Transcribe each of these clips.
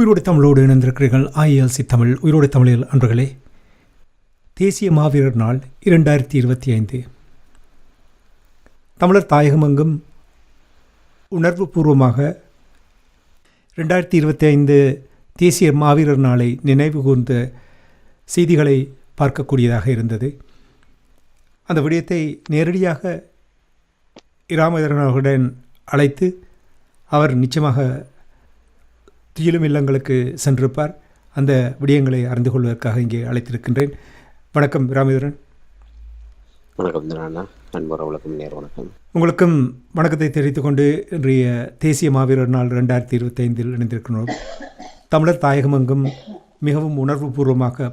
உயிரோடு தமிழோடு இணைந்திருக்கிறீர்கள். ஐஎல்சி தமிழ் உயிரோடு தமிழில். அன்பர்களே தேசிய மாவீரர் நாள் இரண்டாயிரத்தி இருபத்தி ஐந்து. தமிழர் தாயகமெங்கும் உணர்வுபூர்வமாக ரெண்டாயிரத்தி இருபத்தி ஐந்து தேசிய மாவீரர் நாளை நினைவு கூர்ந்த செய்திகளை பார்க்கக்கூடியதாக இருந்தது. அந்த விடயத்தை நேரடியாக இராமதரன் அவர்களுடன் அழைத்து அவர் நிச்சயமாக துயிலும் இல்லங்களுக்கு சென்றிருப்பார். அந்த விடயங்களை அறிந்து கொள்வதற்காக இங்கே அழைத்திருக்கின்றேன். வணக்கம் ராமேந்திரன். வணக்கம் வணக்கம் நேர் வணக்கம். உங்களுக்கும் வணக்கத்தை தெரிவித்துக் கொண்டு இன்றைய தேசிய மாவீரர் நாள் ரெண்டாயிரத்தி இருபத்தைந்தில் இணைந்திருக்கிறோம் தமிழர் தாயகமெங்கும் மிகவும் உணர்வுபூர்வமாக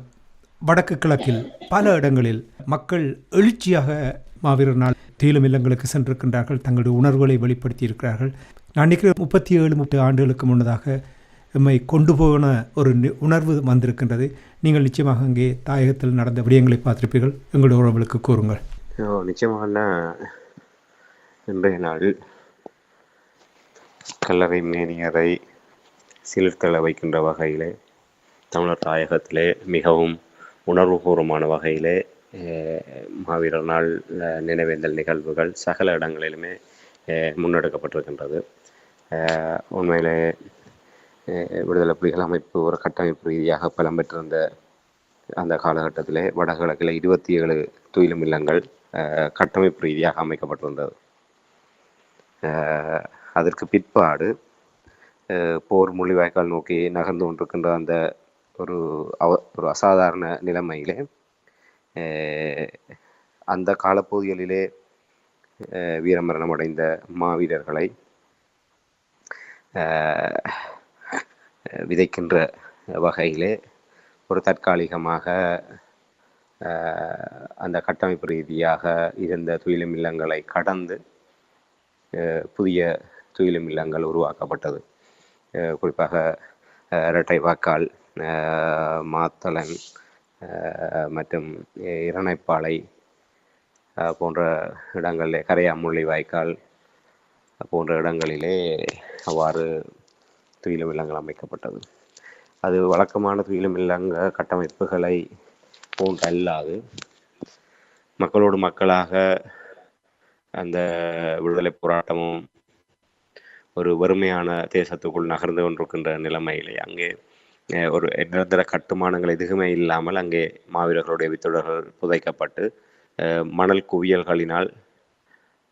வடக்கு கிழக்கில் பல இடங்களில் மக்கள் எழுச்சியாக மாவீரர் நாள் தீலும் இல்லங்களுக்கு சென்றிருக்கின்றார்கள். தங்களுடைய உணர்வுகளை வெளிப்படுத்தி இருக்கிறார்கள் நான் நினைக்கிறேன் முப்பத்தி ஏழு முப்பது ஆண்டுகளுக்கு முன்னதாக எம்மை கொண்டு போன ஒரு நி- உணர்வு வந்திருக்கின்றது. நீங்கள் நிச்சயமாக அங்கே தாயகத்தில் நடந்த விடயங்களை பார்த்திருப்பீர்கள். எங்களுடைய உறவுகளுக்கு கூறுங்கள். ஓ, நிச்சயமாக இன்றைய நாள் கல்லறை மேனியரை சிலிர்த்தள வைக்கின்ற வகையிலே தமிழர் தாயகத்திலே மிகவும் உணர்வுபூர்வமான வகையிலே மாவீரர் நாள் நினைவேந்தல் நிகழ்வுகள் சகல இடங்களிலுமே முன்னெடுக்கப்பட்டிருக்கின்றது. உண்மையிலே விடுதலை புலிகள் அமைப்பு ஒரு கட்டமைப்பு ரீதியாக பலம் பெற்றிருந்த அந்த காலகட்டத்திலே வடகிழக்கில் இருபத்தி ஏழு துயிலும் இல்லங்கள் அஹ், கட்டமைப்பு ரீதியாக அமைக்கப்பட்டிருந்தது. அதற்கு பிற்பாடு அஹ், போர் முள்ளிவாய்க்கால் நோக்கி நகர்ந்து கொண்டிருக்கின்ற அந்த ஒரு அவ ஒரு அசாதாரண நிலைமையிலே அஹ், அந்த காலப்பகுதிகளிலே அஹ், வீரமரணம் அடைந்த மாவீரர்களை விதைக்கின்ற வகையிலே ஒரு தற்காலிகமாக அந்த கட்டமைப்பு ரீதியாக இருந்த துயிலும் இல்லங்களை கடந்து புதிய துயிலும் இல்லங்கள் உருவாக்கப்பட்டது. குறிப்பாக இரட்டை வாக்கால் மாத்தளன் மற்றும் இரணைப்பாளை போன்ற இடங்களிலே கரையாமுள்ளி வாய்க்கால் போன்ற இடங்களிலே அவ்வாறு துயிலும் இல்லங்கள் அமைக்கப்பட்டது. அது வழக்கமான துயிலும் இல்லங்க கட்டமைப்புகளை போன்றல்லாது மக்களோடு மக்களாக அந்த விடுதலை போராட்டமும் ஒரு வறுமையான தேசத்துக்குள் நகர்ந்து கொண்டிருக்கின்ற நிலைமையிலே அங்கே அஹ், ஒரு நிரந்தர கட்டுமானங்கள் எதுவுமே இல்லாமல் அங்கே மாவீரர்களுடைய வித்தொடர்கள் புதைக்கப்பட்டு அஹ், மணல் குவியல்களினால்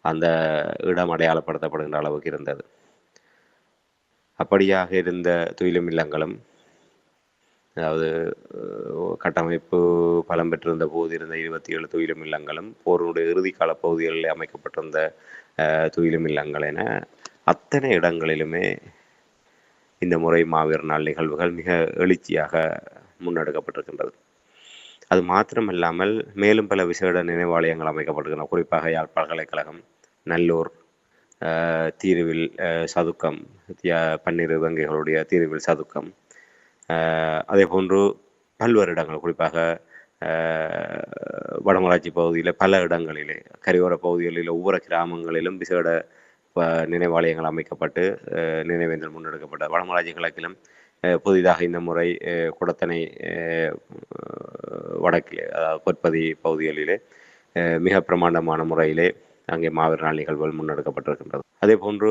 அந்த இடம் அடையாளப்படுத்தப்படுகின்ற அளவுக்கு இருந்தது. அப்படியாக இருந்த துயிலும் இல்லங்களும் அதாவது கட்டமைப்பு பலம் பெற்றிருந்த போது இருந்த இருபத்தி ஏழு துயிலும் இல்லங்களும் போருடைய இறுதி பகுதிகளில் அமைக்கப்பட்டிருந்த அஹ், துயிலும் இல்லங்கள் என அத்தனை இடங்களிலுமே இந்த முறை மாவீர் நாள் நிகழ்வுகள் மிக எழுச்சியாக முன்னெடுக்கப்பட்டிருக்கின்றது. அது மாத்திரமல்லாமல் மேலும் பல விசேட நினைவாலயங்கள் அமைக்கப்பட்டிருக்கின்றன. குறிப்பாக யாழ் பல்கலைக்கழகம் நல்லூர் தீருவில் அஹ், சதுக்கம். பன்னிரு வங்கிகளுடைய தீருவில் சதுக்கம். அதே போன்று பல்வேறு இடங்கள் குறிப்பாக வடமராட்சி பகுதியில் பல இடங்களிலே கரையோர பகுதிகளில் ஒவ்வொரு கிராமங்களிலும் விசேட நினைவாலயங்கள் அமைக்கப்பட்டு அஹ், நினைவேந்தல் முன்னெடுக்கப்பட்ட வடமராட்சி கிழக்கிலும் புதிதாக இந்த முறை அஹ், குடத்தனை அஹ், வடக்கிலே அதாவது பொற்பதி பகுதிகளிலே அஹ், மிக பிரமாண்டமான முறையிலே அங்கே மாவீரர் நாள் நிகழ்வுகள் முன்னெடுக்கப்பட்டிருக்கின்றது. அதே போன்று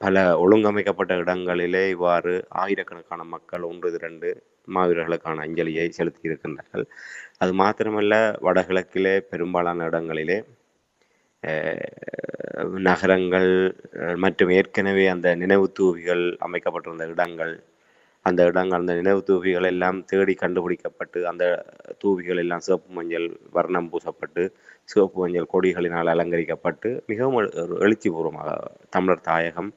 பல ஒழுங்கமைக்கப்பட்ட இடங்களிலே இவ்வாறு ஆயிரக்கணக்கான மக்கள் ஒன்று திரண்டு மாவீரர்களுக்கான அஞ்சலியை செலுத்தி இருக்கின்றார்கள் அது மாத்திரமல்ல வடகிழக்கிலே பெரும்பாலான இடங்களிலே அஹ், நகரங்கள் அஹ், மற்றும் ஏற்கனவே அந்த நினைவு தூவிகள் அமைக்கப்பட்டிருந்த இடங்கள் அந்த இடங்கள் அந்த நினைவு தூவிகள் எல்லாம் தேடி கண்டுபிடிக்கப்பட்டு அந்த தூவிகள் எல்லாம் சிவப்பு மஞ்சள் வர்ணம் பூசப்பட்டு சிவப்பு மஞ்சள் கொடிகளினால் அலங்கரிக்கப்பட்டு மிகவும் ஒரு எழுச்சிபூர்வமாக தமிழர் தாயகம்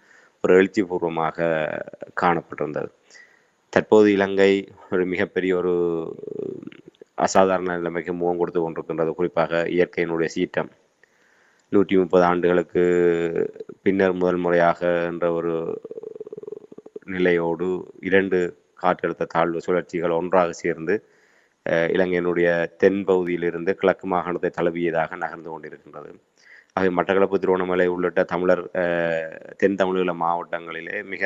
ஒரு எழுச்சிபூர்வமாக காணப்பட்டிருந்தது. தற்போது இலங்கை ஒரு மிகப்பெரிய ஒரு அசாதாரண நிலைமைக்கு முகம் கொடுத்து கொண்டிருக்கின்றது குறிப்பாக இயற்கையினுடைய சீற்றம். நூற்றி முப்பது ஆண்டுகளுக்கு பின்னர் முதல் முறையாக என்ற ஒரு நிலையோடு இரண்டு காற்றழுத்த தாழ்வு சுழற்சிகள் ஒன்றாக சேர்ந்து இலங்கையினுடைய தென் பகுதியிலிருந்து கிழக்கு மாகாணத்தை தழுவியதாக நகர்ந்து கொண்டிருக்கின்றது. ஆகவே மட்டக்களப்பு திருவண்ணாமலை உள்ளிட்ட தமிழர் அஹ், தென் தமிழீழ மாவட்டங்களிலே மிக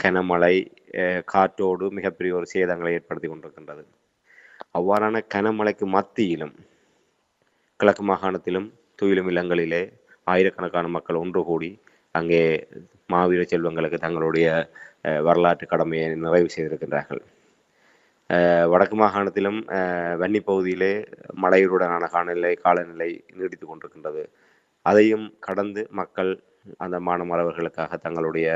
கனமழை அஹ், காற்றோடு மிகப்பெரிய ஒரு சேதங்களை ஏற்படுத்தி கொண்டிருக்கின்றது. அவ்வாறான கனமழைக்கு மத்தியிலும் கிழக்கு மாகாணத்திலும் துயிலும் இல்லங்களிலே ஆயிரக்கணக்கான மக்கள் ஒன்று கூடி அங்கே மாவீர செல்வங்களுக்கு தங்களுடைய அஹ், வரலாற்று கடமையை நிறைவு செய்திருக்கின்றார்கள். வடக்கு மாகாணத்திலும் அஹ், வன்னி பகுதியிலே மழையுடனான காலநிலை காலநிலை நீடித்து கொண்டிருக்கின்றது. அதையும் கடந்து மக்கள் அந்த மாணவர்களுக்காக தங்களுடைய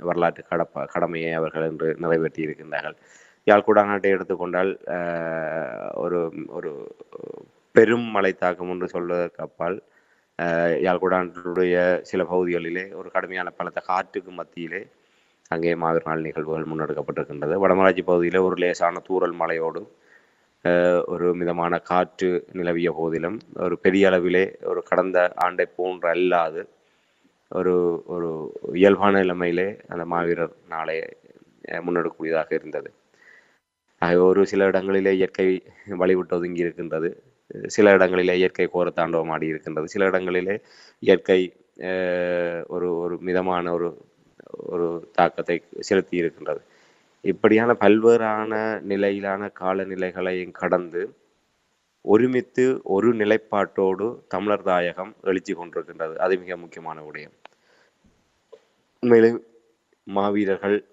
வரலாற்று கடப்ப கடமையை அவர்கள் என்று நிறைவேற்றி இருக்கின்றார்கள். யாழ்குடா நாட்டை எடுத்துக்கொண்டால் ஒரு ஒரு பெரும் மழை தாக்கம் என்று சொல்வதற்கு அப்பால் அஹ், யாழ்குடானுடைய சில பகுதிகளிலே ஒரு கடுமையான பலத்த காற்றுக்கு மத்தியிலே அங்கே மாவீர் நாள் நிகழ்வுகள் முன்னெடுக்கப்பட்டிருக்கின்றது. வடமராட்சி பகுதியில் ஒரு லேசான தூரல் மலையோடு அஹ், ஒரு மிதமான காற்று நிலவிய போதிலும் ஒரு பெரிய அளவிலே ஒரு கடந்த ஆண்டை போன்று அல்லாது ஒரு ஒரு இயல்பான நிலைமையிலே அந்த மாவீரர் நாளை அஹ், முன்னெடுக்கக்கூடியதாக இருந்தது. ஆகவே ஒரு சில இடங்களிலே இயற்கை வழிவிட்டு ஒதுங்கி இருக்கின்றது. சில இடங்களிலே இயற்கை கோர தாண்டவம் ஆடி இருக்கின்றது. சில இடங்களிலே இயற்கை அஹ், ஒரு ஒரு மிதமான ஒரு ஒரு தாக்கத்தை செலுத்தி இருக்கின்றது. இப்படியான பல்வேறான நிலையிலான காலநிலைகளையும் கடந்து ஒருமித்து ஒரு நிலைப்பாட்டோடு தமிழர் தாயகம் எழுச்சி கொண்டிருக்கின்றது. அது மிக முக்கியமான விடயம். மேலும் மாவீரர்கள்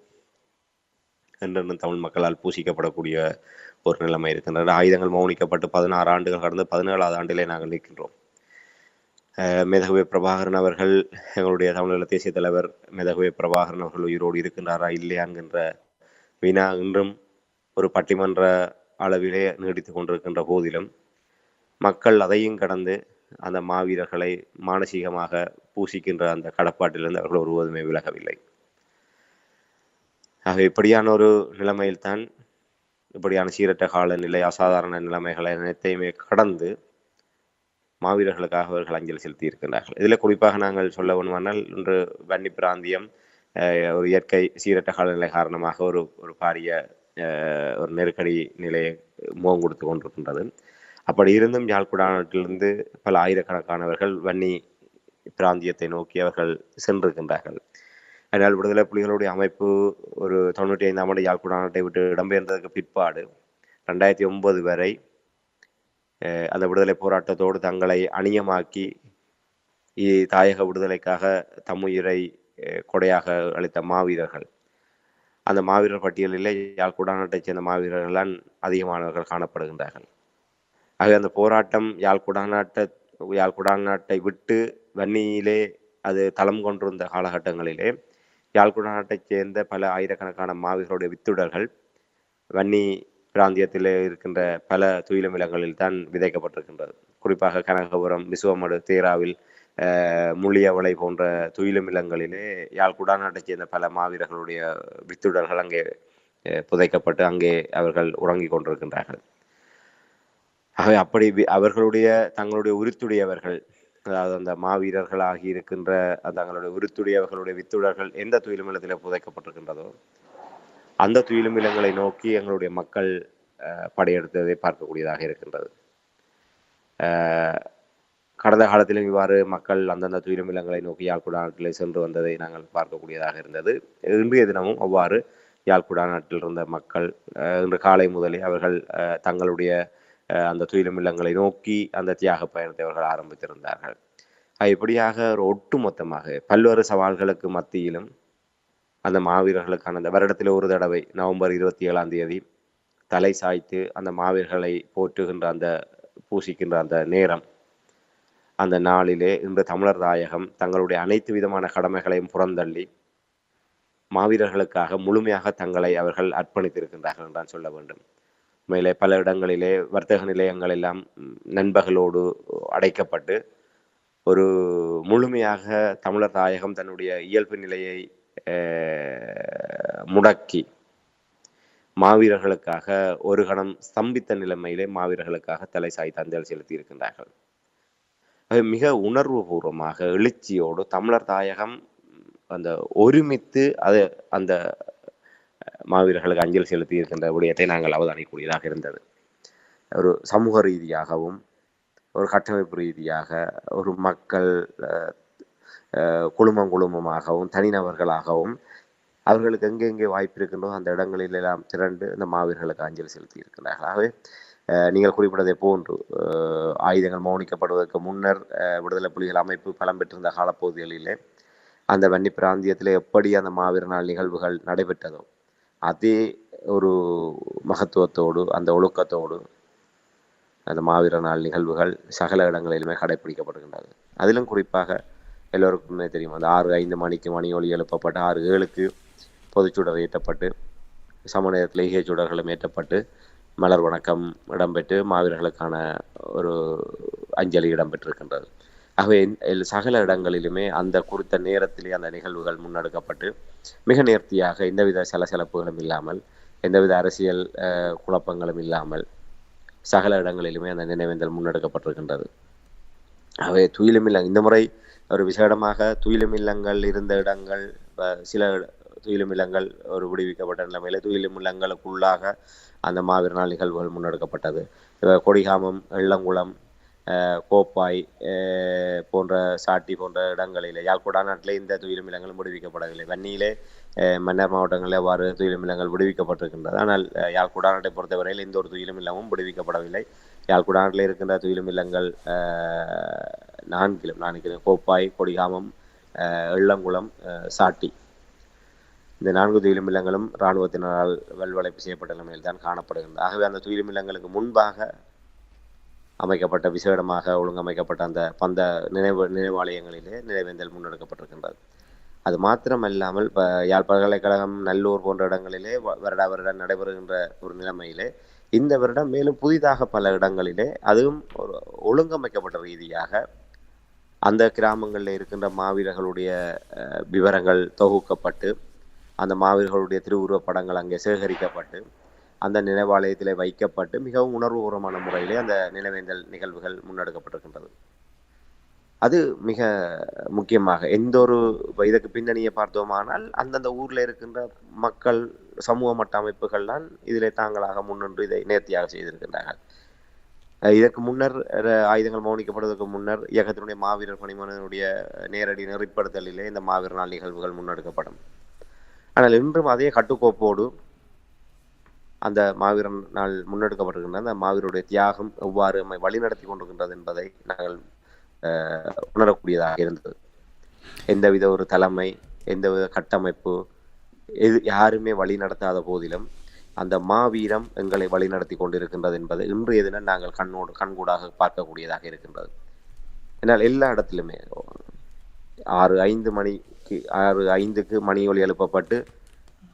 என்றென்றும் தமிழ் மக்களால் பூசிக்கப்படக்கூடிய ஒரு நிலைமை இருக்கின்றது. ஆயுதங்கள் மௌனிக்கப்பட்டு பதினாறு ஆண்டுகள் கடந்து பதினேழாவது ஆண்டிலே நாங்கள் நிற்கின்றோம். மேதகுவே பிரபாகரன் அவர்கள் எங்களுடைய தமிழக தேசிய தலைவர் மேதகுவே பிரபாகரன் அவர்கள் உயிரோடு இருக்கின்றாரா இல்லையா என்கின்ற வினா இன்றும் ஒரு பட்டிமன்ற அளவிலே நீடித்து கொண்டிருக்கின்ற போதிலும் மக்கள் அதையும் கடந்து அந்த மாவீரர்களை மானசீகமாக பூசிக்கின்ற அந்த கடப்பாட்டிலிருந்து அவர்கள் ஒருவதுமே விலகவில்லை. ஆக இப்படியான ஒரு நிலைமையில்தான் இப்படியான சீரற்ற காலநிலை அசாதாரண நிலைமைகளை அனைத்தையுமே கடந்து மாவீரர்களுக்காக அவர்கள் அஞ்சலி செலுத்தியிருக்கிறார்கள் இதில் குறிப்பாக நாங்கள் சொல்ல வேண்டுமானால் இன்று வன்னி பிராந்தியம் ஒரு இயற்கை சீரற்ற காலநிலை காரணமாக ஒரு ஒரு பாரிய ஒரு நெருக்கடி நிலையை முகம் கொடுத்து கொண்டிருக்கின்றது. அப்படி இருந்தும் யாழ்குடானத்திலிருந்து பல ஆயிரக்கணக்கானவர்கள் வன்னி பிராந்தியத்தை நோக்கி அவர்கள் சென்றிருக்கின்றார்கள். அதனால் விடுதலை புலிகளுடைய அமைப்பு ஒரு தொண்ணூற்றி ஐந்தாம் ஆண்டு யாழ்குடானத்தை விட்டு இடம்பெயர்ந்ததற்கு பிற்பாடு ரெண்டாயிரத்தி ஒன்பது வரை அந்த விடுதலை போராட்டத்தோடு தங்களை அணியமாக்கி இ- தாயக விடுதலைக்காக தம்முயிரை கொடையாக அளித்த மாவீரர்கள். அந்த மாவீரர் பட்டியலிலே யாழ்குடாநாட்டைச் சேர்ந்த மாவீரர்கள் தான் அதிகமானவர்கள் காணப்படுகின்றார்கள். ஆக அந்த போராட்டம் யாழ் குடாநாட்டை யாழ் குடாநாட்டை விட்டு வன்னியிலே அது தளம் கொண்டிருந்த காலகட்டங்களிலே யாழ்குடாநாட்டைச் சேர்ந்த பல ஆயிரக்கணக்கான மாவீரருடைய வித்துடர்கள் வன்னி பிராந்தியத்தில் இருக்கின்ற பல துயிலமிலங்களில் தான் விதைக்கப்பட்டிருக்கின்றது. குறிப்பாக கனகபுரம் விசுவமடு தேராவில் அஹ், முள்ளியவளை போன்ற துயிலமிலங்களிலே யாழ் குடாநாட்டைச் சேர்ந்த பல மாவீரர்களுடைய வித்துடர்கள் அங்கே அஹ், புதைக்கப்பட்டு அங்கே அவர்கள் உறங்கிக் கொண்டிருக்கின்றார்கள். ஆகவே அப்படி வி- அவர்களுடைய தங்களுடைய உரித்துடையவர்கள் அதாவது அந்த மாவீரர்களாகி இருக்கின்ற தங்களுடைய உருத்துடையவர்களுடைய வித்துடர்கள் எந்த துயிலமிலத்தில் புதைக்கப்பட்டிருக்கின்றதோ அந்த துயிலும் இல்லங்களை நோக்கி எங்களுடைய மக்கள் அஹ், படையெடுத்ததை பார்க்கக்கூடியதாக இருக்கின்றது. கடந்த காலத்திலும் இவ்வாறு மக்கள் அந்தந்த துயிலும் இல்லங்களை நோக்கி யாழ்குடாநாட்டிலே சென்று வந்ததை நாங்கள் பார்க்கக்கூடியதாக இருந்தது. இன்றைய தினமும் அவ்வாறு யாழ்குடாநாட்டில் இருந்த மக்கள் அஹ், இன்று காலை முதலே அவர்கள் அஹ், தங்களுடைய அஹ், அந்த துயிலும் இல்லங்களை நோக்கி அந்த தியாக பயணத்தை அவர்கள் ஆரம்பித்திருந்தார்கள். இப்படியாக ஒரு ஒட்டுமொத்தமாக பல்வேறு சவால்களுக்கு மத்தியிலும் அந்த மாவீரர்களுக்கான அந்த வருடத்தில் ஒரு தடவை நவம்பர் இருபத்தி ஏழாம் தேதி தலை சாய்த்து அந்த மாவீரர்களை போற்றுகின்ற அந்த பூசிக்கின்ற அந்த நேரம். அந்த நாளிலே இன்று தமிழர் தாயகம் தங்களுடைய அனைத்து விதமான கடமைகளையும் புறந்தள்ளி மாவீரர்களுக்காக முழுமையாக தங்களை அவர்கள் அர்ப்பணித்திருக்கின்றார்கள் என்றான் சொல்ல வேண்டும். மேலே பல இடங்களிலே வர்த்தக நிலையங்கள் எல்லாம் நண்பர்களோடு அடைக்கப்பட்டு ஒரு முழுமையாக தமிழர் தாயகம் தன்னுடைய இயல்பு நிலையை முடக்கி மாவீரர்களுக்காக ஒரு கணம் ஸ்தம்பித்த நிலைமையிலே மாவீரர்களுக்காக தலை சாய்த்து அஞ்சலி செலுத்தி இருக்கின்றார்கள் அது மிக உணர்வு பூர்வமாக எழுச்சியோடு தமிழர் தாயகம் அந்த ஒருமித்து அது அந்த மாவீரர்களுக்கு அஞ்சலி செலுத்தி இருக்கின்ற விடயத்தை நாங்கள் அவதானிக்கூடியதாக இருந்தது. ஒரு சமூக ரீதியாகவும் ஒரு கட்டமைப்பு ரீதியாக ஒரு மக்கள் அஹ், குழுமம் குழுமமாகவும் தனிநபர்களாகவும் அவர்களுக்கு எங்கெங்கே வாய்ப்பு இருக்கின்றோ அந்த இடங்களில் எல்லாம் திரண்டு இந்த மாவீரர்களுக்கு அஞ்சலி செலுத்தி இருக்கின்றார்கள் ஆகவே அஹ், நீங்கள் குறிப்பிட்டதை போன்று அஹ், ஆயுதங்கள் மௌனிக்கப்படுவதற்கு முன்னர் அஹ், விடுதலை புலிகள் அமைப்பு பலம் பெற்றிருந்த காலப்பகுதிகளிலே அந்த வன்னி பிராந்தியத்தில் எப்படி அந்த மாவீர நாள் நிகழ்வுகள் நடைபெற்றதோ அதே ஒரு மகத்துவத்தோடு அந்த ஒழுக்கத்தோடு அந்த மாவீர நாள் நிகழ்வுகள் சகல இடங்களிலுமே கடைபிடிக்கப்படுகின்றது அதிலும் குறிப்பாக எல்லோருக்குமே தெரியும். அந்த ஆறு ஐந்து மணிக்கு மணி ஒளி எழுப்பப்பட்டு ஆறு ஏழுக்கு பொதுச்சுடர் ஏற்றப்பட்டு சம நேரத்தில் ஈகை சுடர்களும் ஏற்றப்பட்டு மலர் வணக்கம் இடம்பெற்று மாவீரர்களுக்கான ஒரு அஞ்சலி இடம்பெற்றிருக்கின்றது. ஆகவே எல்- சகல இடங்களிலுமே அந்த குறித்த நேரத்திலே அந்த நிகழ்வுகள் முன்னெடுக்கப்பட்டு மிக நேர்த்தியாக எந்தவித சலசலப்புகளும் இல்லாமல் எந்தவித அரசியல் குழப்பங்களும் இல்லாமல் சகல இடங்களிலுமே அந்த நினைவேந்தல் முன்னெடுக்கப்பட்டிருக்கின்றது. ஆகவே இல்லை இந்த முறை ஒரு விசேடமாக துயிலுமில்லங்கள் இருந்த இடங்கள் சில துயிலும் துயிலுமில்லங்கள் ஒரு விடுவிக்கப்பட்ட நிலைமையில துயிலுமில்லங்களுக்குள்ளாக அந்த மாவீர நாள் நிகழ்வுகள் முன்னெடுக்கப்பட்டது கொடிகாமம் எள்ளங்குளம் கோப்பாய் போன்ற சாட்டி போன்ற இடங்களில் யாழ்குடா நாட்டிலே இந்த துயிலுமில்லங்களும் விடுவிக்கப்படவில்லை. வன்னியிலே மன்னர் மாவட்டங்களில் அவ்வாறு துயிலுமில்லங்கள் விடுவிக்கப்பட்டிருக்கின்றது. ஆனால் அஹ், யாழ்குடா நாட்டை பொறுத்தவரையில் எந்த ஒரு துயிலுமில்லமும் விடுவிக்கப்படவில்லை. யாழ்குடா நாட்டில் இருக்கின்ற துயிலும் இல்லங்கள் நான்கிலும் நான்கிலும் கோப்பாய் கொடிகாமம் எள்ளங்குளம் சாட்டி. இந்த நான்கு துயிலுமில்லங்களும் இராணுவத்தினரால் வல்வளைப்பு செய்யப்பட்ட நிலையில் தான் காணப்படுகின்றன ஆகவே அந்த துயிலுமில்லங்களுக்கு முன்பாக அமைக்கப்பட்ட விசேடமாக ஒழுங்கமைக்கப்பட்ட அந்த பந்த நினைவு நினைவாலயங்களிலே நினைவேந்தல் முன்னெடுக்கப்பட்டிருக்கின்றது. அது மாத்திரமல்லாமல் இப்போ யாழ் பல்கலைக்கழகம் நல்லூர் போன்ற இடங்களிலே வருட வருடா வருடம் நடைபெறுகின்ற ஒரு நிலைமையிலே இந்த வருடம் மேலும் புதிதாக பல இடங்களிலே அதுவும் ஒரு ஒழுங்கமைக்கப்பட்ட ரீதியாக அந்த கிராமங்களில் இருக்கின்ற மாவீரர்களுடைய விவரங்கள் தொகுக்கப்பட்டு அந்த மாவீரர்களுடைய திருவுருவப் படங்கள் அங்கே சேகரிக்கப்பட்டு அந்த நினைவாலயத்தில் வைக்கப்பட்டு மிகவும் உணர்வுபூர்வமான முறையிலே அந்த நினைவேந்தல் நிகழ்வுகள் முன்னெடுக்கப்பட்டிருக்கின்றது. அது மிக முக்கியமாக எந்த ஒரு இப்ப இதற்கு பின்னணியை பார்த்தோமானால் அந்தந்த ஊரில் இருக்கின்ற மக்கள் சமூக மட்ட அமைப்புகள் தான் இதிலே தாங்களாக முன்னின்று இதை நேர்த்தியாக செய்திருக்கின்றார்கள். இதற்கு முன்னர் ஆயுதங்கள் மௌனிக்கப்படுவதற்கு முன்னர் இயக்கத்தினுடைய மாவீரர் பணிமனுடைய நேரடி நெறிப்படுத்தலிலே இந்த மாவீரர் நாள் நிகழ்வுகள் முன்னெடுக்கப்படும். ஆனால் இன்றும் அதே கட்டுக்கோப்போடு அந்த மாவீரன் நாள் முன்னெடுக்கப்பட்டிருக்கின்ற அந்த மாவீரருடைய தியாகம் எவ்வாறு நம்மை வழிநடத்தி கொண்டிருக்கின்றது என்பதை நாங்கள் உணரக்கூடியதாக இருந்தது. எந்தவித ஒரு தலைமை எந்தவித கட்டமைப்பு எது யாருமே வழி நடத்தாத போதிலும் அந்த மாவீரம் எங்களை வழிநடத்தி கொண்டிருக்கின்றது என்பது இன்றைய தினம் நாங்கள் கண்ணோடு கண்கூடாக பார்க்கக்கூடியதாக இருக்கின்றது. என்னால் எல்லா இடத்திலுமே ஆறு ஐந்து மணிக்கு ஆறு ஐந்துக்கு மணி ஒலி எழுப்பப்பட்டு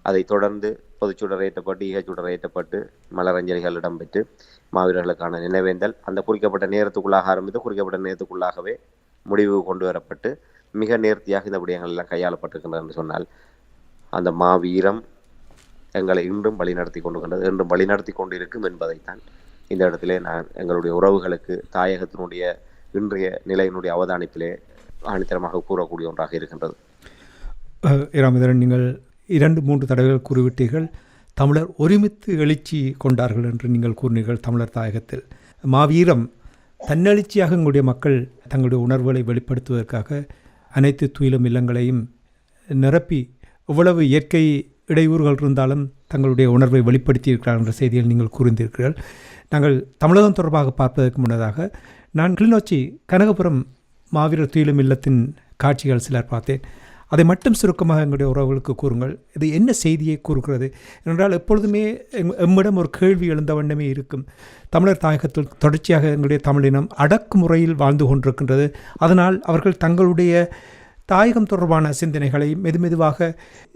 அதை தொடர்ந்து பொதுச்சுடர் ஏற்றப்பட்டு ஈகச்சுடர் ஏற்றப்பட்டு மலரஞ்சலிகள் இடம்பெற்று மாவீரர்களுக்கான நினைவேந்தல் அந்த குறிக்கப்பட்ட நேரத்துக்குள்ளாக ஆரம்பித்து குறிக்கப்பட்ட நேரத்துக்குள்ளாகவே முடிவு கொண்டு வரப்பட்டு மிக நேர்த்தியாக இந்த விடயங்கள் எல்லாம் கையாளப்பட்டிருக்கின்றன என்று சொன்னால் அந்த மாவீரம் எங்களை இன்றும் வழிநடத்தி கொண்டிருக்கின்றது இன்றும் வழிநடத்தி கொண்டிருக்கும் என்பதைத்தான் இந்த இடத்திலே நான் எங்களுடைய உறவுகளுக்கு தாயகத்தினுடைய இன்றைய நிலையினுடைய அவதானிப்பிலே ஆணித்தரமாக கூறக்கூடிய ஒன்றாக இருக்கின்றது. ராமதரன் நீங்கள் இரண்டு மூன்று தடவைகள் கூறிவிட்டீர்கள். தமிழர் ஒருமித்து எழுச்சி கொண்டார்கள் என்று நீங்கள் கூறினீர்கள் தமிழர் தாயகத்தில். மாவீரம் தன்னெழுச்சியாக எங்களுடைய மக்கள் தங்களுடைய உணர்வுகளை வெளிப்படுத்துவதற்காக அனைத்து துயிலும் இல்லங்களையும் நிரப்பி எவ்வளவு இயற்கை இடையூறுகள் இருந்தாலும் தங்களுடைய உணர்வை வெளிப்படுத்தியிருக்கிறார்கள் என்ற செய்தியில் நீங்கள் கூறியிருக்கிறீர்கள் நாங்கள் தமிழகம் தொடர்பாக பார்ப்பதற்கு முன்னதாக நான் கிளிநொச்சி கனகபுரம் மாவீரர் துயிலும் இல்லத்தின் காட்சிகள் சிலர் பார்த்தேன். அதை மட்டும் சுருக்கமாக எங்களுடைய உறவுகளுக்கு கூறுங்கள். இது என்ன செய்தியை கூறுகிறது? என்றால் எப்பொழுதுமே எம்- எம்மிடம் ஒரு கேள்வி எழுந்த வண்ணமே இருக்கும். தமிழர் தாயகத்தில் தொடர்ச்சியாக எங்களுடைய தமிழினம் அடக்குமுறையில் வாழ்ந்து கொண்டிருக்கின்றது. அதனால் அவர்கள் தங்களுடைய தாயகம் தொடர்பான சிந்தனைகளை மெதுமெதுவாக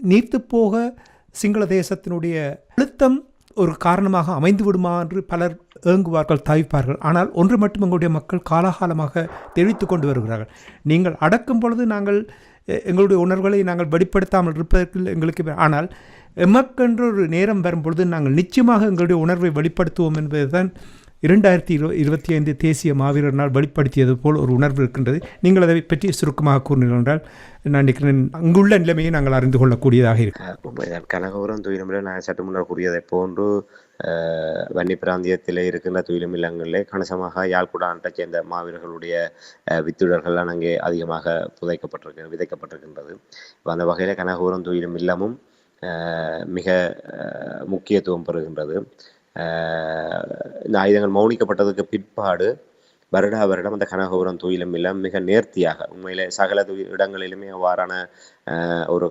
நீர்த்து போக சிங்கள தேசத்தினுடைய அழுத்தம் ஒரு காரணமாக அமைந்து விடுமா என்று பலர் ஏங்குவார்கள் தவிப்பார்கள். ஆனால் ஒன்று மட்டும் எங்களுடைய மக்கள் காலாகாலமாக தெரிவித்து கொண்டு வருகிறார்கள். நீங்கள் அடக்கும் பொழுது நாங்கள் எங்களுடைய உணர்வுகளை நாங்கள் வெளிப்படுத்தாமல் இருப்பதற்கு எங்களுக்கு ஆனால் எமக்கென்று ஒரு நேரம் வரும்பொழுது நாங்கள் நிச்சயமாக எங்களுடைய உணர்வை வெளிப்படுத்துவோம் என்பதுதான் இரண்டாயிரத்தி இரு இருபத்தி ஐந்து தேசிய மாவீரர் நாள் வெளிப்படுத்தியது போல் ஒரு உணர்வு இருக்கின்றது. நீங்கள் அதை பற்றி சுருக்கமாக கூறினீர்கள் என்றால் நான் நினைக்கிறேன் அங்குள்ள நிலைமையை நாங்கள் அறிந்து கொள்ளக்கூடியதாக இருக்கிறோம் கனகபுரம் துயிலுமில்ல நான் சற்று முன்னர் கூறியதைப் போன்று வன்னி பிராந்தியத்திலே இருக்கின்ற துயிலுமில்லங்களிலே கணிசமாக யாழ்குடான்ட்டை சேர்ந்த மாவீரர்களுடைய வித்துடர்கள்லாம் அங்கே அதிகமாக புதைக்கப்பட்டிருக்கு விதைக்கப்பட்டிருக்கின்றது. அந்த வகையில் கனகபுரம் துயிலும் இல்லமும் மிக முக்கியத்துவம் பெறுகின்றது. இந்த ஆயுதங்கள் மௌனிக்கப்பட்டதுக்கு பிற்பாடு வருடா வருடம் அந்த கனகபுரம் துயிலும் இல்லம் மிக நேர்த்தியாக உண்மையிலே சகல இடங்களிலுமே அவ்வாறான அஹ், ஒரு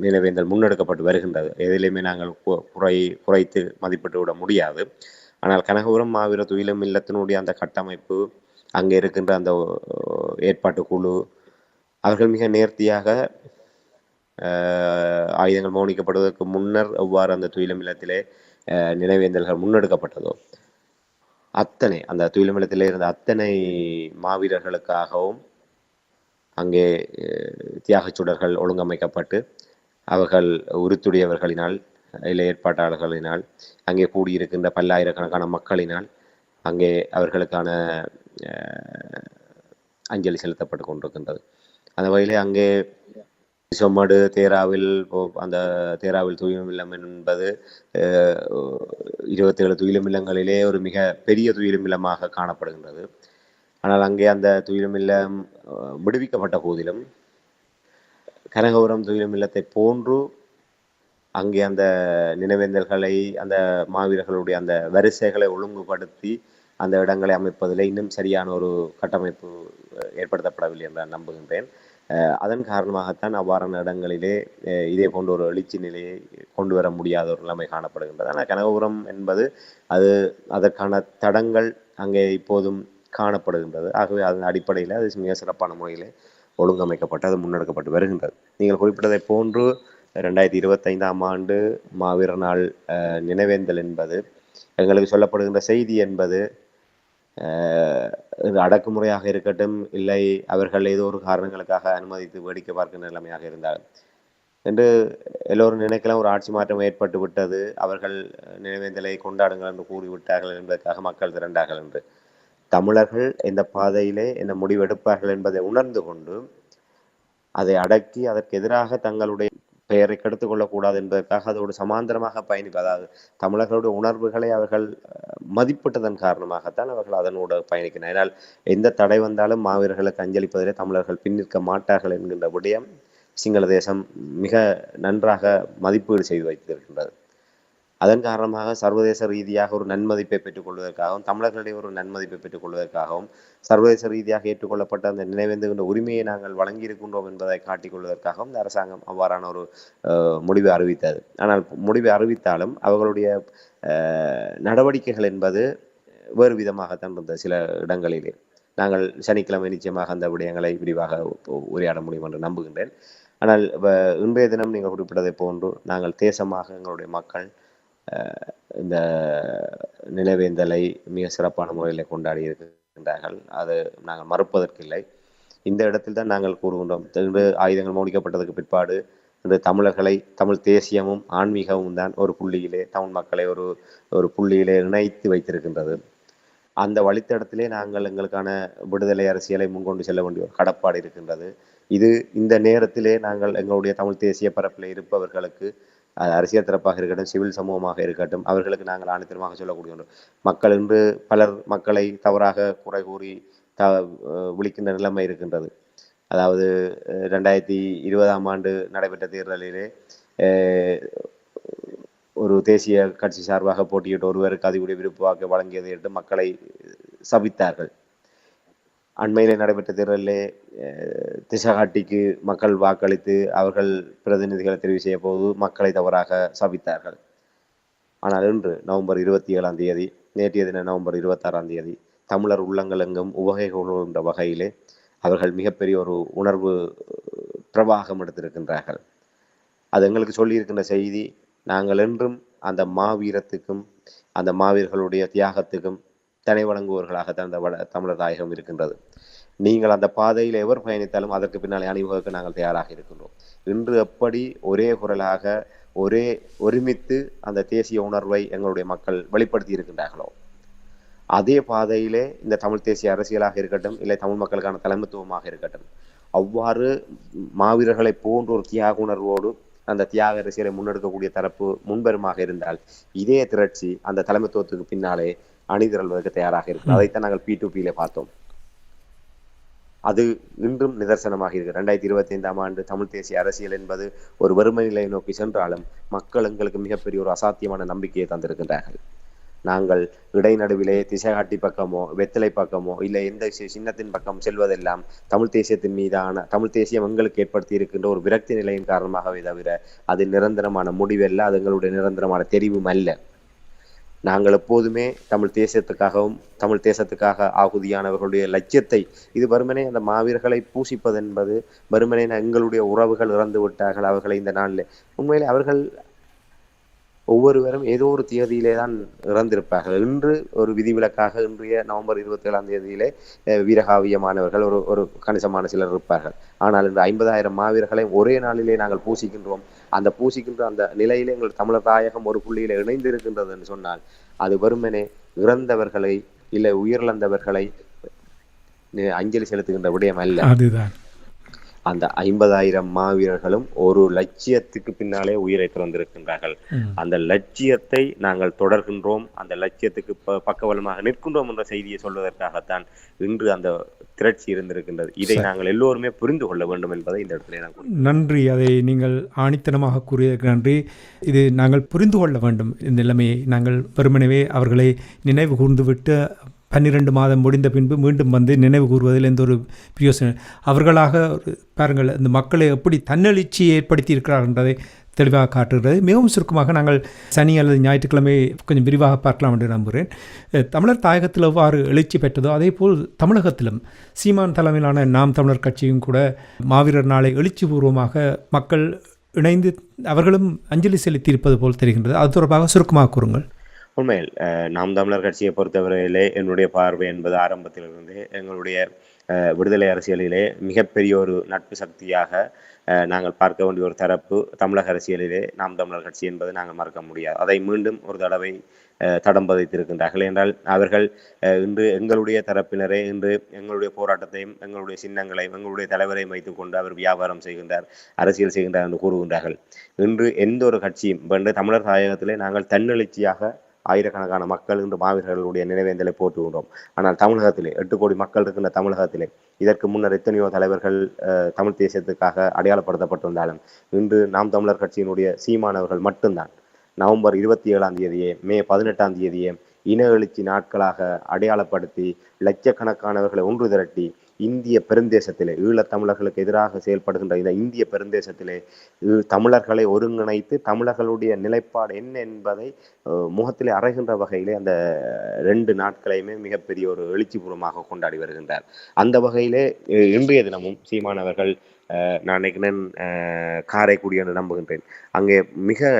நினைவேந்தல் முன்னெடுக்கப்பட்டு வருகின்றது. எதிலுமே நாங்கள் குறை குறைத்து மதிப்பிட்டு விட முடியாது. ஆனால் கனகபுரம் மாவீர துயிலும் இல்லத்தினுடைய அந்த கட்டமைப்பு அங்கே இருக்கின்ற அந்த ஓ- ஏற்பாட்டு குழு அவர்கள் மிக நேர்த்தியாக ஆயுதங்கள் மௌனிக்கப்படுவதற்கு முன்னர் எவ்வாறு அந்த துயிலம் இல்லத்திலே அஹ், நினைவேந்தல்கள் முன்னெடுக்கப்பட்டதோ. அத்தனை அந்த துயிலும் இருந்த அத்தனை மாவீரர்களுக்காகவும் அங்கே தியாகச் சுடர்கள் ஒழுங்கமைக்கப்பட்டு அவர்கள் உருத்துடையவர்களினால் இல்லை ஏற்பாட்டாளர்களினால் அங்கே கூடியிருக்கின்ற பல்லாயிரக்கணக்கான மக்களினால் அங்கே அவர்களுக்கான அஞ்சலி செலுத்தப்பட்டு கொண்டிருக்கின்றது. அந்த வகையிலே அங்கே சொம்மடு தேராவில் போ- அந்த தேராவில் துயிலும் இல்லம் என்பது அஹ், இருபத்தேழு துயிலும் இல்லங்களிலே ஒரு மிக பெரிய துயிலும் இல்லமாக காணப்படுகின்றது. ஆனால் அங்கே அந்த துயிலும் இல்லம் விடுவிக்கப்பட்ட போதிலும் கனகபுரம் துயிலும் இல்லத்தை போன்று அங்கே அந்த நினைவேந்தல்களை அந்த மாவீரர்களுடைய அந்த வரிசைகளை ஒழுங்குபடுத்தி அந்த இடங்களை அமைப்பதில் இன்னும் சரியான ஒரு கட்டமைப்பு ஏற்படுத்தப்படவில்லை என்று நான் நம்புகின்றேன். அதன் காரணமாகத்தான் அவ்வாறான இடங்களிலே இதே போன்ற ஒரு எழுச்சி நிலையை கொண்டு வர முடியாத ஒரு நிலைமை காணப்படுகின்றது ஆனால் கனகபுரம் என்பது அது அதற்கான தடங்கள் அங்கே இப்போதும் காணப்படுகின்றது. ஆகவே அதன் அடிப்படையில் அது மிக சிறப்பான முறையில் ஒழுங்கமைக்கப்பட்டு அது முன்னெடுக்கப்பட்டு வருகின்றது. நீங்கள் குறிப்பிட்டதை போன்று ரெண்டாயிரத்தி இருபத்தைந்தாம் ஆண்டு மாவீரர் நாள் நினைவேந்தல் என்பது எங்களுக்கு சொல்லப்படுகின்ற செய்தி என்பது அடக்குமுறையாக இருக்கட்டும் இல்லை அவர்கள் ஏதோ ஒரு காரணங்களுக்காக அனுமதித்து வேடிக்கை பார்க்கின்ற நிலைமையாக இருந்தால். என்று எல்லோரும் நினைக்கலாம் ஒரு ஆட்சி மாற்றம் ஏற்பட்டு விட்டது அவர்கள் நினைவேந்தலை கொண்டாடுங்கள் என்று கூறிவிட்டார்கள் என்பதற்காக மக்கள் திரண்டார்கள் என்று. தமிழர்கள் இந்த பாதையிலே என்ன முடிவெடுப்பார்கள் என்பதை உணர்ந்து கொண்டு அதை அடக்கி அதற்கு எதிராக தங்களுடைய பெயரை கெடுத்து கொள்ளக்கூடாது என்பதற்காக அதோடு சமாந்தரமாக பயணிப்பு அதாவது தமிழர்களுடைய உணர்வுகளை அவர்கள் மதிப்பிட்டதன் காரணமாகத்தான் அவர்கள் அதனோடு பயணிக்கின்றனர். ஏனால் எந்த தடை வந்தாலும் மாவீரர்களுக்கு அஞ்சலிப்பதிலே தமிழர்கள் பின்னிற்க மாட்டார்கள் என்கின்ற விடயம் சிங்கள தேசம் மிக நன்றாக மதிப்பீடு செய்து வைத்திருக்கின்றது. அதன் காரணமாக சர்வதேச ரீதியாக ஒரு நன்மதிப்பை பெற்றுக்கொள்வதற்காகவும் தமிழர்களிடையே ஒரு நன்மதிப்பை பெற்றுக்கொள்வதற்காகவும் சர்வதேச ரீதியாக ஏற்றுக்கொள்ளப்பட்ட அந்த நினைவேந்துகின்ற உரிமையை நாங்கள் வழங்கியிருக்கின்றோம் என்பதை காட்டிக்கொள்வதற்காகவும் இந்த அரசாங்கம் அவ்வாறான ஒரு அஹ், முடிவை அறிவித்தது. ஆனால் முடிவை அறிவித்தாலும் அவர்களுடைய அஹ், நடவடிக்கைகள் என்பது வேறு விதமாகத்தான் இருந்தது சில இடங்களிலே. நாங்கள் சனிக்கிழமை நிச்சயமாக அந்த விடயங்களை விரிவாக உரையாட முடியும் என்று நம்புகின்றேன். ஆனால் இன்றைய தினம் நீங்கள் குறிப்பிட்டதை போன்று நாங்கள் தேசமாக எங்களுடைய மக்கள் இந்த நினைவேந்தலை மிக சிறப்பான முறையில் கொண்டாடி இருக்கின்றார்கள். அது நாங்கள் மறுப்பதற்கில்லை. இந்த இடத்தில் தான் நாங்கள் கூறுகின்றோம். இன்று ஆயுதங்கள் மௌனிக்கப்பட்டதுக்கு பிற்பாடு இந்த தமிழர்களை தமிழ் தேசியமும் ஆன்மீகமும் தான் ஒரு புள்ளியிலே தமிழ் மக்களை ஒரு ஒரு புள்ளியிலே இணைத்து வைத்திருக்கின்றது. அந்த வழித்தடத்திலே நாங்கள் எங்களுக்கான விடுதலை அரசியலை முன்கொண்டு செல்ல வேண்டிய ஒரு கடப்பாடு இருக்கின்றது. இது இந்த நேரத்திலே நாங்கள் எங்களுடைய தமிழ் தேசிய பரப்பில் இருப்பவர்களுக்கு அது அரசியல் தரப்பாக இருக்கட்டும் சிவில் சமூகமாக இருக்கட்டும் அவர்களுக்கு நாங்கள் ஆணித்தரமாக சொல்லக்கூடிய ஒன்று. மக்கள் இன்று பலர் மக்களை தவறாக குறை கூறி த விழிக்கின்ற நிலைமை இருக்கின்றது. அதாவது ரெண்டாயிரத்தி இருபதாம் ஆண்டு நடைபெற்ற தேர்தலிலே அஹ் ஒரு தேசிய கட்சி சார்பாக போட்டியிட்ட ஒருவருக்கு அதிகுடைய விருப்பு வாக்கு வழங்கியதை என்று மக்களை சபித்தார்கள். அண்மையில் நடைபெற்ற தேர்தலிலே திசகாட்டிக்கு மக்கள் வாக்களித்து அவர்கள் பிரதிநிதிகளை தெரிவு செய்ய போது மக்களை தவறாக சபித்தார்கள். ஆனால் இன்று நவம்பர் இருபத்தி ஏழாம் தேதி நேற்றைய தினம் நவம்பர் இருபத்தாறாம் தேதி தமிழர் உள்ளங்கள் எங்கும் உவகை கொள்கின்ற வகையிலே அவர்கள் மிகப்பெரிய ஒரு உணர்வு பிரவாகம் எடுத்திருக்கின்றார்கள். அது எங்களுக்கு சொல்லியிருக்கின்ற செய்தி நாங்கள் என்றும் அந்த மாவீரத்துக்கும் அந்த மாவீரர்களுடைய தியாகத்துக்கும் தனி வழங்குவவர்களாகத்தான் அந்த வட தமிழர் தாயகம் இருக்கின்றது. நீங்கள் அந்த பாதையில் எவர் பயணித்தாலும் அதற்கு பின்னாலே அணிவகுக்க நாங்கள் தயாராக இருக்கின்றோம். இன்று எப்படி ஒரே குரலாக ஒரே ஒருமித்து அந்த தேசிய உணர்வை எங்களுடைய மக்கள் வெளிப்படுத்தி இருக்கின்றார்களோ அதே பாதையிலே இந்த தமிழ் தேசிய அரசியலாக இருக்கட்டும் இல்லை தமிழ் மக்களுக்கான தலைமைத்துவமாக இருக்கட்டும் அவ்வாறு மாவீரர்களை போன்ற ஒரு தியாக உணர்வோடு அந்த தியாக அரசியலை முன்னெடுக்கக்கூடிய தரப்பு முன்பெருமாக இருந்தால் இதே திரட்சி அந்த தலைமைத்துவத்துக்கு பின்னாலே அணிதிரள்வதற்கு தயாராக இருக்கு அதைத்தான் நாங்கள் பி டு பியிலே பார்த்தோம். அது இன்றும் நிதர்சனமாக இருக்கு ரெண்டாயிரத்தி இருபத்தி ஐந்தாம் ஆண்டு தமிழ் தேசிய அரசியல் என்பது ஒரு வறுமை நிலையை நோக்கி சென்றாலும் மக்கள் எங்களுக்கு மிகப்பெரிய ஒரு அசாத்தியமான நம்பிக்கையை தந்திருக்கின்றார்கள். நாங்கள் இடைநடுவிலே திசைகாட்டி பக்கமோ வெத்தலை பக்கமோ இல்லை எந்த சின்னத்தின் பக்கம் செல்வதெல்லாம் தமிழ் தேசியத்தின் மீதான தமிழ் தேசியம் எங்களுக்கு ஏற்படுத்தி இருக்கின்ற ஒரு விரக்தி நிலையின் காரணமாகவே தவிர அது நிரந்தரமான முடிவல்ல அது எங்களுடைய நிரந்தரமான தெரிவும் அல்ல. நாங்கள் எப்போதுமே தமிழ் தேசியத்துக்காகவும் தமிழ் தேசத்துக்காக ஆகுதியானவர்களுடைய லட்சியத்தை இது வறுமனே அந்த மாவீரர்களை பூசிப்பது என்பது வெறுமனே எங்களுடைய உறவுகள் இறந்து விட்டார்கள் அவர்களை இந்த நாளில். உண்மையிலே அவர்கள் ஒவ்வொருவரும் ஏதோ ஒரு தேதியிலே தான் இறந்திருப்பார்கள். இன்று ஒரு விதிவிலக்காக இன்றைய நவம்பர் இருபத்தி ஏழாம் தேதியிலே வீரகாவியமானவர்கள் ஒரு ஒரு கணிசமான சிலர் இருப்பார்கள். ஆனால் இந்த ஐம்பதாயிரம் மாவீரர்களை ஒரே நாளிலே நாங்கள் பூசிக்கின்றோம். அந்த பூசிக்கின்ற அந்த நிலையிலே எங்கள் தமிழர் தாயகம் ஒரு புள்ளியில இணைந்து இருக்கின்றது என்று சொன்னால் அது வெறுமனே இறந்தவர்களை இல்லை உயிரிழந்தவர்களை அஞ்சலி செலுத்துகின்ற விடயம் அல்ல. அதுதான். அந்த ஐம்பதாயிரம் மாவீரர்களும் ஒரு லட்சியத்துக்கு பின்னாலே உயிரை துறந்திருக்கின்றார்கள். அந்த லட்சியத்தை நாங்கள் தொடர்கின்றோம். அந்த லட்சியத்துக்கு ப- பக்கபலமாக நிற்கின்றோம் என்ற செய்தியை சொல்வதற்காகத்தான் இன்று அந்த திரட்சி இருந்திருக்கின்றது. இதை நாங்கள் எல்லோருமே புரிந்து கொள்ள வேண்டும் என்பதை இந்த இடத்துல நான். நன்றி. அதை நீங்கள் ஆணித்தனமாக கூறியதற்கு நன்றி. இது நாங்கள் புரிந்து கொள்ள வேண்டும். இந்த நிலைமையை நாங்கள் வெறுமனவே அவர்களை நினைவு கூர்ந்துவிட்டு பன்னிரெண்டு மாதம் முடிந்த பின்பு மீண்டும் வந்து நினைவு கூறுவதில் எந்த ஒரு பிரயோசனம் அவர்களாக பாருங்கள் இந்த மக்களை எப்படி தன்னெழுச்சி ஏற்படுத்தி இருக்கிறார்கள் என்பதை தெளிவாக காட்டுகிறது. மிகவும் சுருக்கமாக நாங்கள் சனி அல்லது ஞாயிற்றுக்கிழமை கொஞ்சம் விரிவாக பார்க்கலாம் என்று நம்புகிறேன். தமிழர் தாயகத்தில் எவ்வாறு எழுச்சி பெற்றதோ அதே போல் தமிழகத்திலும் சீமான் தலைமையிலான நாம் தமிழர் கட்சியும் கூட மாவீரர் நாளை எழுச்சி பூர்வமாக மக்கள் இணைந்து அவர்களும் அஞ்சலி செலுத்தியிருப்பது போல் தெரிகின்றது. அது தொடர்பாக சுருக்கமாக கூறுங்கள். உண்மையில் நாம் தமிழர் கட்சியை பொறுத்தவரையிலே என்னுடைய பார்வை என்பது ஆரம்பத்திலிருந்து எங்களுடைய விடுதலை அரசியலிலே மிகப்பெரிய ஒரு நட்பு சக்தியாக நாங்கள் பார்க்க வேண்டிய ஒரு தரப்பு தமிழக அரசியலிலே நாம் தமிழர் கட்சி என்பதை நாங்கள் மறக்க முடியாது. அதை மீண்டும் ஒரு தடவை தடம் பதித்திருக்கின்றார்கள் என்றால் அவர்கள் இன்று எங்களுடைய தரப்பினரே இன்று எங்களுடைய போராட்டத்தையும் எங்களுடைய சின்னங்களையும் எங்களுடைய தலைவரையும் வைத்துக்கொண்டு அவர் வியாபாரம் செய்கின்றார் அரசியல் செய்கின்றார் என்று கூறுகின்றார்கள். இன்று எந்த ஒரு கட்சியும் இப்ப தமிழர் தாயகத்திலே நாங்கள் தன்னெழுச்சியாக ஆயிரக்கணக்கான மக்கள் இன்று மாவீரர்களுடைய நினைவேந்தலை போற்றுகின்றோம். ஆனால் தமிழகத்திலே எட்டு கோடி மக்கள் இருக்கின்ற தமிழகத்திலே இதற்கு முன்னர் எத்தனையோ தலைவர்கள் அஹ், தமிழ் தேசியத்துக்காக அடையாளப்படுத்தப்பட்டிருந்தாலும் இன்று நாம் தமிழர் கட்சியினுடைய சீமானவர்கள் மட்டும்தான். நவம்பர் இருபத்தி ஏழாம் தேதியே மே பதினெட்டாம் தேதியே இன எழுச்சி நாட்களாக அடையாளப்படுத்தி லட்சக்கணக்கானவர்களை ஒன்று திரட்டி இந்திய பெருந்தேசத்திலே ஈழத்தமிழர்களுக்கு எதிராக செயல்படுகின்ற இந்த இந்திய பெருந்தேசத்திலே தமிழர்களை ஒருங்கிணைத்து தமிழர்களுடைய நிலைப்பாடு என்ன என்பதை முகத்திலே அறைகின்ற வகையிலே அந்த ரெண்டு நாட்களையுமே மிகப்பெரிய ஒரு எழுச்சிபூர்வமாக கொண்டாடி வருகின்றார். அந்த வகையிலே இன்றைய தினமும் சீமானவர்கள் நான் நினைக்கிறேன் காரைக்குடி என்று நம்புகின்றேன். அங்கே மிக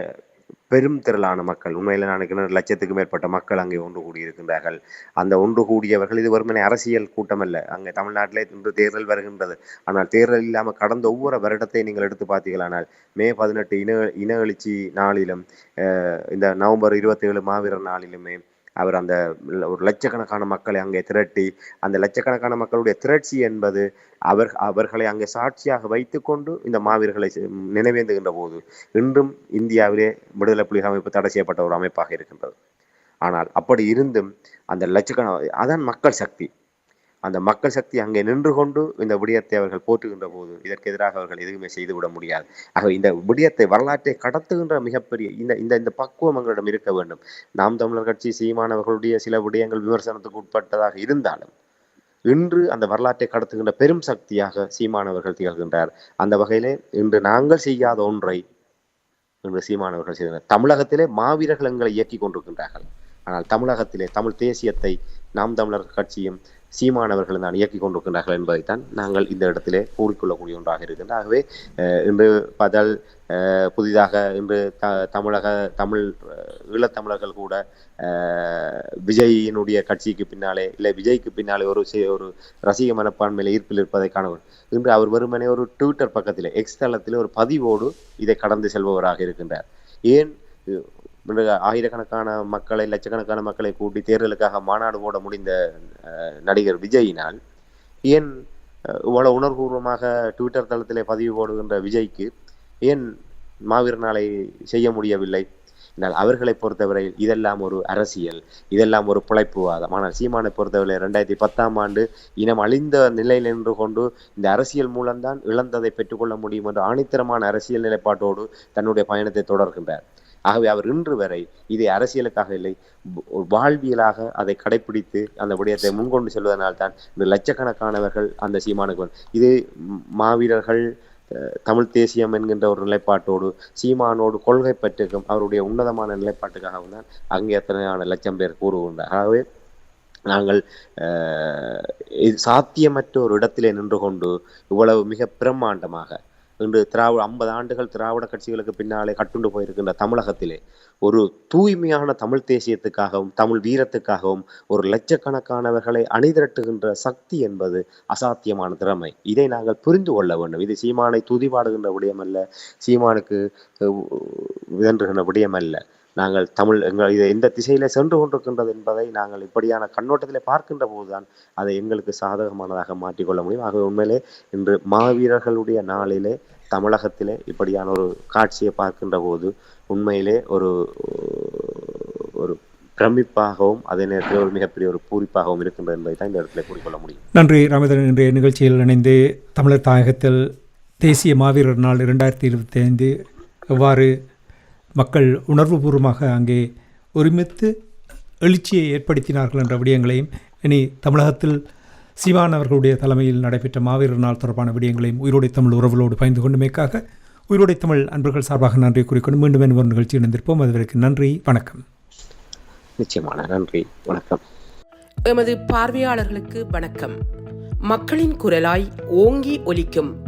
பெரும் திரளான மக்கள். உண்மையில் நான் நினைக்கிறேன் லட்சத்துக்கு மேற்பட்ட மக்கள் அங்கே ஒன்று கூடியிருக்கின்றார்கள். அந்த ஒன்று கூடியவர்கள் இது வெறுமனே அரசியல் கூட்டம் அல்ல அங்கே தமிழ்நாட்டிலே இன்று தேர்தல் வருகின்றது. ஆனால் தேர்தல் இல்லாமல் கடந்த ஒவ்வொரு வருடத்தை நீங்கள் எடுத்து பார்த்தீர்களானால் மே பதினெட்டு இன இன எழுச்சி நாளிலும் இந்த நவம்பர் இருபத்தி ஏழு மாவீரர் நாளிலுமே அவர் அந்த ஒரு லட்சக்கணக்கான மக்களை அங்கே திரட்டி அந்த லட்சக்கணக்கான மக்களுடைய திரட்சி என்பது அவர் அவர்களை அங்கே சாட்சியாக வைத்துக்கொண்டு இந்த மாவீரர்களை நினைவேந்துகின்ற போது இன்றும் இந்தியாவிலே விடுதலை புலிகள் அமைப்பு தடை செய்யப்பட்ட ஒரு அமைப்பாக இருக்கின்றது. ஆனால் அப்படி இருந்தும் அந்த லட்சக்கண அதான் மக்கள் சக்தி. அந்த மக்கள் சக்தி அங்கே நின்று கொண்டு இந்த விடயத்தை அவர்கள் போற்றுகின்ற போது இதற்கு எதிராக அவர்கள் எதுவுமே செய்துவிட முடியாது. ஆக இந்த விடயத்தை வரலாற்றை கடத்துகின்ற மிகப்பெரிய இந்த இந்த இந்த பக்குவம் எங்களிடம் இருக்க வேண்டும். நாம் தமிழர் கட்சி சீமானவர்களுடைய சில விடயங்கள் விமர்சனத்துக்கு உட்பட்டதாக இருந்தாலும் இன்று அந்த வரலாற்றை கடத்துகின்ற பெரும் சக்தியாக சீமானவர்கள் திகழ்கின்றார். அந்த வகையிலே இன்று நாங்கள் செய்யாத ஒன்றை இன்று சீமானவர்கள் செய்தனர் தமிழகத்திலே மாவீரர்கள் எங்களை இயக்கி கொண்டிருக்கின்றார்கள். ஆனால் தமிழகத்திலே தமிழ் தேசியத்தை நாம் தமிழர் கட்சியும் சீமானவர்கள் தான் இயக்கி கொண்டிருக்கின்றார்கள் என்பதைத்தான் நாங்கள் இந்த இடத்திலே கூறிக்கொள்ளக்கூடிய ஒன்றாக இருக்கின்றது. ஆகவே இன்று பதல் புதிதாக இன்று த தமிழக தமிழ் ஈழத்தமிழர்கள் கூட விஜயினுடைய கட்சிக்கு பின்னாலே இல்லை விஜய்க்கு பின்னாலே ஒரு ஒரு ரசிக மனப்பான்மையில் ஈர்ப்பில் இருப்பதை காணவர் இன்று அவர் வெறுமனே ஒரு ட்விட்டர் பக்கத்தில் எக்ஸ் தளத்தில் ஒரு பதிவோடு இதை கடந்து செல்பவராக இருக்கின்றார். ஏன் ஆயிரக்கணக்கான மக்களை லட்சக்கணக்கான மக்களை கூட்டி தேர்தலுக்காக மாநாடு போட முடிந்த நடிகர் விஜயினால் ஏன் இவ்வளவு உணர்வுபூர்வமாக ட்விட்டர் தளத்திலே பதிவு போடுகின்ற விஜய்க்கு ஏன் மாவீர நாளை செய்ய முடியவில்லை? என்றால் அவர்களை பொறுத்தவரை இதெல்லாம் ஒரு அரசியல் இதெல்லாம் ஒரு பிழைப்புவாதம். ஆனால் சீமானை பொறுத்தவரை ரெண்டாயிரத்தி பத்தாம் ஆண்டு இனம் அழிந்த நிலையில் நின்று கொண்டு இந்த அரசியல் மூலம்தான் இழந்ததை பெற்றுக்கொள்ள முடியும் என்ற ஆணித்தரமான அரசியல் நிலைப்பாட்டோடு தன்னுடைய பயணத்தை தொடர்கின்றார். ஆகவே அவர் இன்று வரை இதை அரசியலுக்காக இல்லை வாழ்வியலாக அதை கடைபிடித்து அந்த விடயத்தை முன்கொண்டு செல்வதனால் தான் இந்த லட்சக்கணக்கானவர்கள் அந்த சீமானுக்கு இது மாவீரர்கள் தமிழ் தேசியம் என்கின்ற ஒரு நிலைப்பாட்டோடு சீமானோடு கொள்கை பற்றிக்கும் அவருடைய உன்னதமான நிலைப்பாட்டுக்காகவும் தான் அங்கே எத்தனையான லட்சம் பேர் கூறுகின்றார். ஆகவே நாங்கள் இது சாத்தியமற்ற ஒரு இடத்திலே நின்று கொண்டு இவ்வளவு மிக பிரம்மாண்டமாக இன்று திராவிட ஐம்பது ஆண்டுகள் திராவிட கட்சிகளுக்கு பின்னாலே கட்டுண்டு போயிருக்கின்ற தமிழகத்திலே ஒரு தூய்மையான தமிழ் தேசியத்துக்காகவும் தமிழ் வீரத்துக்காகவும் ஒரு லட்சக்கணக்கானவர்களை அணிதிரட்டுகின்ற சக்தி என்பது அசாத்தியமான திறமை. இதை நாங்கள் புரிந்து கொள்ள வேண்டும். இது சீமானை துதிபாடுகின்ற விடயமல்ல சீமானுக்கு விதன்றுகின்ற விடயம் அல்ல நாங்கள் தமிழ் எங்கள் இது எந்த திசையில சென்று கொண்டிருக்கின்றது என்பதை நாங்கள் இப்படியான கண்ணோட்டத்திலே பார்க்கின்ற போதுதான் அதை எங்களுக்கு சாதகமானதாக மாற்றிக்கொள்ள முடியும். ஆகவே உண்மையிலே இன்று மாவீரர்களுடைய நாளிலே தமிழகத்திலே இப்படியான ஒரு காட்சியை பார்க்கின்ற போது உண்மையிலே ஒரு ஒரு பிரமிப்பாகவும் அதே நேரத்தில் ஒரு மிகப்பெரிய ஒரு பூரிப்பாகவும் இருக்கின்றது என்பதை தான் இந்த இடத்துல கூறிக்கொள்ள முடியும். நன்றி. ராமதன் இன்றைய நிகழ்ச்சியில் இணைந்து தமிழர் தாயகத்தில் தேசிய மாவீரர் நாள் இரண்டாயிரத்தி இருபத்தி ஐந்து எவ்வாறு மக்கள் உணர்வுபூர்வமாக அங்கே ஒருமித்து எழுச்சியை ஏற்படுத்தினார்கள் என்ற விடயங்களையும் இனி தமிழகத்தில் சீமான் அவர்களுடைய தலைமையில் நடைபெற்ற மாவீரர் நாள் தொடர்பான விடயங்களையும் உயிரோடை தமிழ் உறவுகளோடு பயந்து கொண்டுமைக்காக உயிரோடை தமிழ் அன்பர்கள் சார்பாக நன்றி கூறிக்கொண்டு மீண்டும் ஒரு நிகழ்ச்சி இணைந்திருப்போம். அதுவரைக்கும் நன்றி வணக்கம். நிச்சயமான நன்றி வணக்கம். எமது பார்வையாளர்களுக்கு வணக்கம். மக்களின் குரலாய் ஓங்கி ஒலிக்கும்